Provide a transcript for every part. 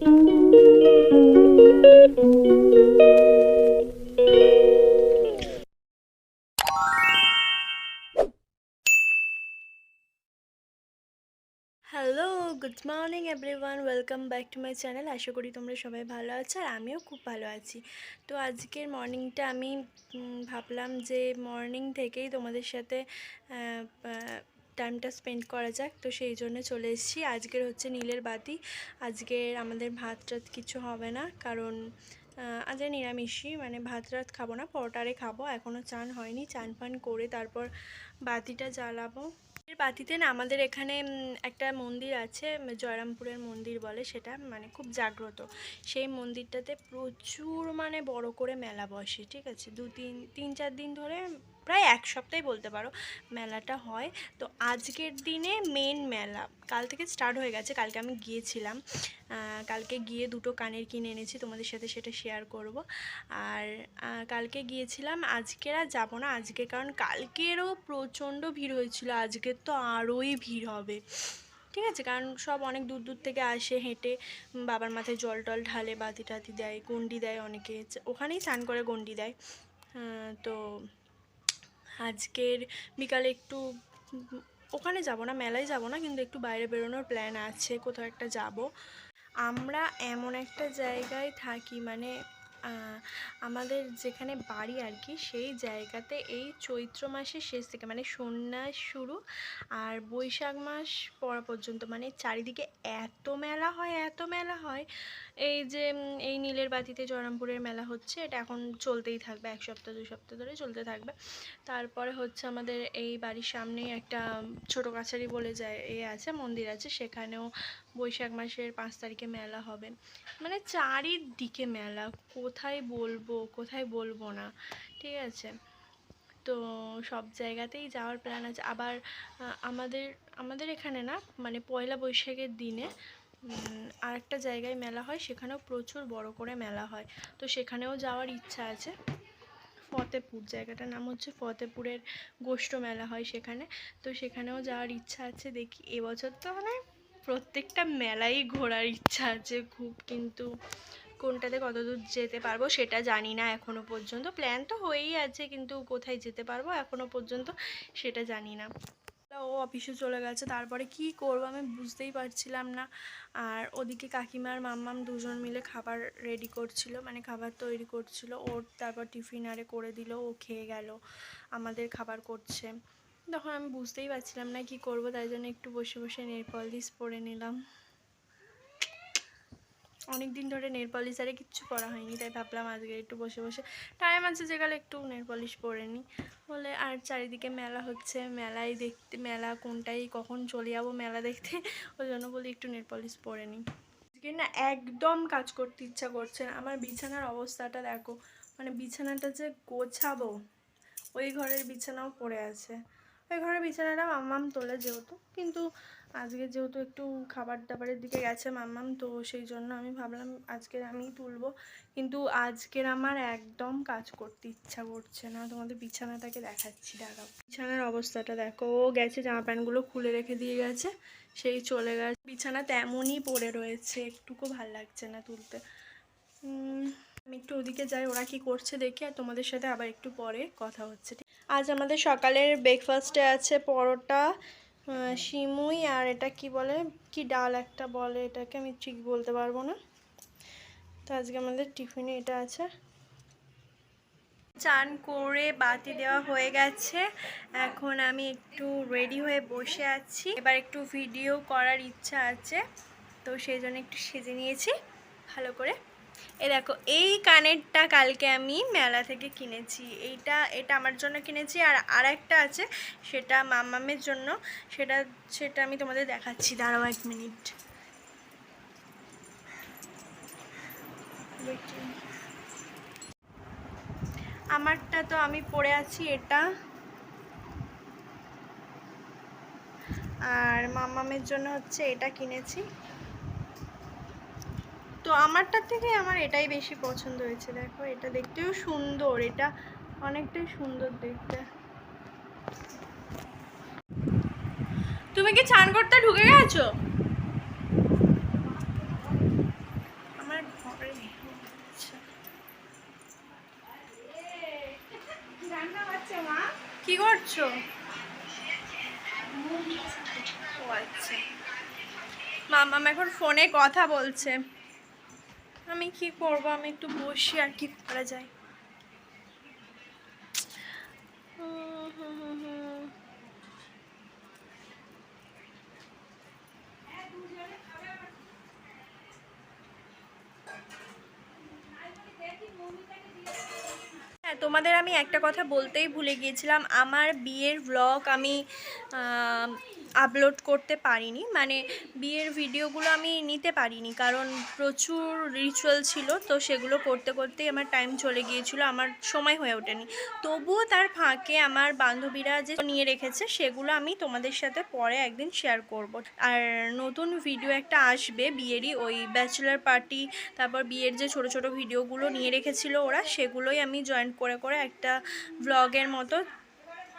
Hello good morning everyone welcome back to my channel আশা করি তোমরা সবাই ভালো আছো আর আমিও খুব ভালো আছি। তো আজকের মর্নিংটা আমি ভাবলাম যে মর্নিং থেকেই তোমাদের সাথে টাইমটা স্পেন্ড করা যাক। তো সেই জন্য চলে এসেছি। আজকের হচ্ছে নীলের বাতি। আজকের আমাদের ভাত টাত কিছু হবে না, কারণ আজকে নিরামিষই। মানে ভাত রাত খাব না, পরোটারে খাব। এখনও চান হয়নি, চান ফান করে তারপর বাতিটা জ্বালাবো। এর বাতিতে না আমাদের এখানে একটা মন্দির আছে, জয়রামপুরের মন্দির বলে সেটা মানে খুব জাগ্রত। সেই মন্দিরটাতে প্রচুর মানে বড় করে মেলা বসে, ঠিক আছে? দু তিন তিন চার দিন ধরে প্রায় এক সপ্তাহে বলতে পারো মেলাটা হয়। তো আজকের দিনে মেন মেলা, কাল থেকে স্টার্ট হয়ে গেছে, কালকে আমি গিয়েছিলাম। কালকে গিয়ে দুটো কানের কিনে এনেছি, তোমাদের সাথে সেটা শেয়ার করব। আর কালকে গিয়েছিলাম, আজকের আর যাব না, আজকে কারণ কালকেরও প্রচণ্ড ভিড় হয়েছিল, আজকের তো আরোই ভিড় হবে। ঠিক আছে, কারণ সব অনেক দূর দূর থেকে আসে, হেঁটে বাবার মাথায় জল টল ঢালে বাতি টাতি দেয়, গন্ডি দেয় অনেকে ওখানেই স্নান করে গন্ডি দেয়। তো আজকের বিকালে একটু ওখানে যাব না, মেলায় যাব না, কিন্তু একটু বাইরে বেরোনোর প্ল্যান আছে, কোথাও একটা যাব। আমরা এমন একটা জায়গায় থাকি মানে আমাদের যেখানে বাড়ি আর কি, সেই জায়গাতে এই চৈত্র মাসের শেষ থেকে মানে সন্ন্যাস শুরু আর বৈশাখ মাস পড়া পর্যন্ত মানে চারিদিকে এত মেলা হয়, এত মেলা হয় এই যে এই নীলের বাতিতে জয়রামপুরের মেলা হচ্ছে, এটা এখন চলতেই থাকবে, এক সপ্তাহ দু সপ্তাহ ধরে চলতে থাকবে। তারপরে হচ্ছে আমাদের এই বাড়ির সামনেই একটা ছোট কাছারি বলে যায়, এ আছে, মন্দির আছে, সেখানেও বৈশাখ মাসের পাঁচ তারিখে মেলা হবে। মানে চারিদিকে মেলা, কোথায় বলব কোথায় বলব না, ঠিক আছে? তো সব জায়গাতেই যাওয়ার প্ল্যান আছে। আবার আমাদের আমাদের এখানে না মানে পয়লা বৈশাখের দিনে আর একটা জায়গায় মেলা হয়, সেখানেও প্রচুর বড় করে মেলা হয়। তো সেখানেও যাওয়ার ইচ্ছা আছে। ফতেপুর জায়গাটার নাম হচ্ছে ফতেপুরের গোষ্ঠ মেলা হয় সেখানে। তো সেখানেও যাওয়ার ইচ্ছা আছে, দেখি এবছর তো মানে প্রত্যেকটা মেলাই ঘোরার ইচ্ছা আছে খুব, কিন্তু কোনটাতে কতদূর যেতে পারব সেটা জানি না এখনও পর্যন্ত। প্ল্যান তো হয়েই আছে, কিন্তু কোথায় যেতে পারব এখনও পর্যন্ত সেটা জানি না। ও অফিসে চলে গেছে, তারপরে কি করব আমি বুঝতেই পারছিলাম না। আর ওদিকে কাকিমার মাম্মাম দুজন মিলে খাবার রেডি করছিল মানে খাবার তৈরি করছিল, ওর তারপর টিফিন আরে করে দিল, ও খেয়ে গেল, আমাদের খাবার করছে। তখন আমি বুঝতেই পারছিলাম না কি করব, তাই জন্য একটু বসে বসে নেল পলিশ পরে নিলাম। অনেক দিন ধরে নেল পলিশ আরে কিচ্ছু করা হয়নি, তাই ভাবলাম আজকে একটু বসে বসে টাইম আছে যেকালে একটু নেল পলিশ পরে নিই। বলে আর চারিদিকে মেলা হচ্ছে, মেলায় দেখতে, মেলা কোনটাই, কখন চলে যাব মেলা দেখতে, ওই জন্য বলি একটু নেল পলিশ পরে নিই। আজকে না একদম কাজ করতে ইচ্ছা করছে না, আমার বিছানার অবস্থাটা দেখো মানে বিছানাটা যে গোছাবো, ওই ঘরের বিছানাও পড়ে আছে। ওই ঘরের বিছানাটা মাম্মাম তোলে যেহেতু। কিন্তু আজকে যেহেতু একটু খাবার দাবারের দিকে গেছে মাম্মাম, তো সেই জন্য আমি ভাবলাম আজকের আমি তুলবো। কিন্তু আজকের আমার একদম কাজ করতে ইচ্ছা করছে না। তোমাদের বিছানাটাকে দেখাচ্ছি, দেখাও। বিছানার অবস্থাটা দেখো, ও গেছে, জামা প্যান্টগুলো খুলে রেখে দিয়ে গেছে, সেই চলে গেছে। বিছানা তেমনই পড়ে রয়েছে, একটুকু ভালো লাগছে না তুলতে। আমি একটু ওদিকে যাই, ওরা কি করছে দেখি, আর তোমাদের সাথে আবার একটু পরে কথা হচ্ছে আজ আমাদের সকালের ব্রেকফাস্টে আছে পরোটা সিমুই আর এটা কি বলে, কি ডাল একটা বলে, এটাকে আমি ঠিক বলতে পারব না। তো আজকে আমাদের টিফিনে এটা আছে। চান করে বাতি দেওয়া হয়ে গেছে, এখন আমি একটু রেডি হয়ে বসে আছি। এবার একটু ভিডিও করার ইচ্ছা আছে, তো সেই জন্য একটু সেজে নিয়েছি, ভালো করে। এ দেখো, এই কানেরটা কালকে আমি মেলা থেকে কিনেছি। এইটা, এটা আমার জন্য কিনেছি আর আর একটা আছে, সেটা মামামের জন্য। সেটা সেটা আমি তোমাদের দেখাচ্ছি, দাঁড়াও এক মিনিট। আমারটা তো আমি পরে আছি, এটা। আর মামামের জন্য হচ্ছে এটা কিনেছি। তো আমারটার থেকে আমার এটাই বেশি পছন্দ হয়েছে, দেখো। এটা দেখতেও সুন্দর, এটা অনেকটাই সুন্দর দেখতে। তুমি কি চান করতে ঢুকে গেছো? আমার কি করছ? ও আচ্ছা। এখন ফোনে কথা বলছে। আমি কি করব আমি একটু বসি আর কি করা যায়। হ্যাঁ তোমাদের আমি একটা কথা বলতেই ভুলে গিয়েছিলাম আমার বিয়ের ব্লগ আমি আপলোড করতে পারিনি। মানে বিয়ের ভিডিওগুলো আমি নিতে পারিনি কারণ প্রচুর রিচুয়াল ছিল, তো সেগুলো করতে করতেই আমার টাইম চলে গিয়েছিল। আমার সময় হয়ে ওঠেনি। তবুও তার ফাঁকে আমার বান্ধবীরা যে নিয়ে রেখেছে, সেগুলো আমি তোমাদের সাথে পরে একদিন শেয়ার করব। আর নতুন ভিডিও একটা আসবে বিয়েরই, ওই ব্যাচেলার পার্টি তারপর বিয়ের যে ছোট ছোট ভিডিওগুলো নিয়ে রেখেছিল ওরা, সেগুলোই আমি জয়েন করে করে একটা ব্লগের মতো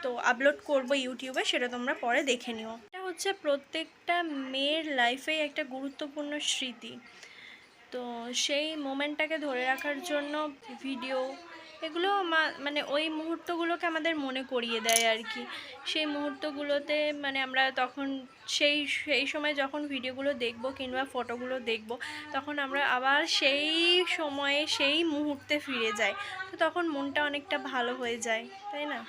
তো আপলোড করব ইউটিউবে, সেটা তোমরা পরে দেখে নিও। এটা হচ্ছে প্রত্যেকটা মেয়ের লাইফেই একটা গুরুত্বপূর্ণ স্মৃতি। তো সেই মোমেন্টটাকে ধরে রাখার জন্য ভিডিও এগুলো মানে ওই মুহূর্তগুলোকে আমাদের মনে করিয়ে দেয় আর কি। সেই মুহূর্তগুলোতে মানে আমরা তখন সেই সেই সময় যখন ভিডিওগুলো দেখব কিংবা ফটোগুলো দেখব, তখন আমরা আবার সেই সময়ে সেই মুহূর্তে ফিরে যাই। তো তখন মনটা অনেকটা ভালো হয়ে যায়, তাই না?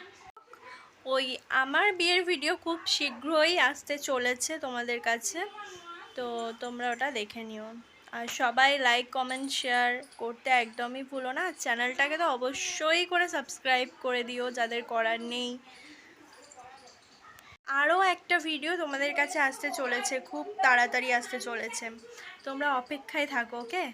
ওই আমার বিয়ের ভিডিও খুব শীঘ্রই আসতে চলেছে তোমাদের কাছে। তো তোমরা ওটা দেখে নিও। আর সবাই লাইক কমেন্ট শেয়ার করতে একদমই ভুলো না। চ্যানেলটাকে তো অবশ্যই করে সাবস্ক্রাইব করে দিও যাদের করার নেই। আরও একটা ভিডিও তোমাদের কাছে আসতে চলেছে, খুব তাড়াতাড়ি আসতে চলেছে। তোমরা অপেক্ষায় থাকো ওকে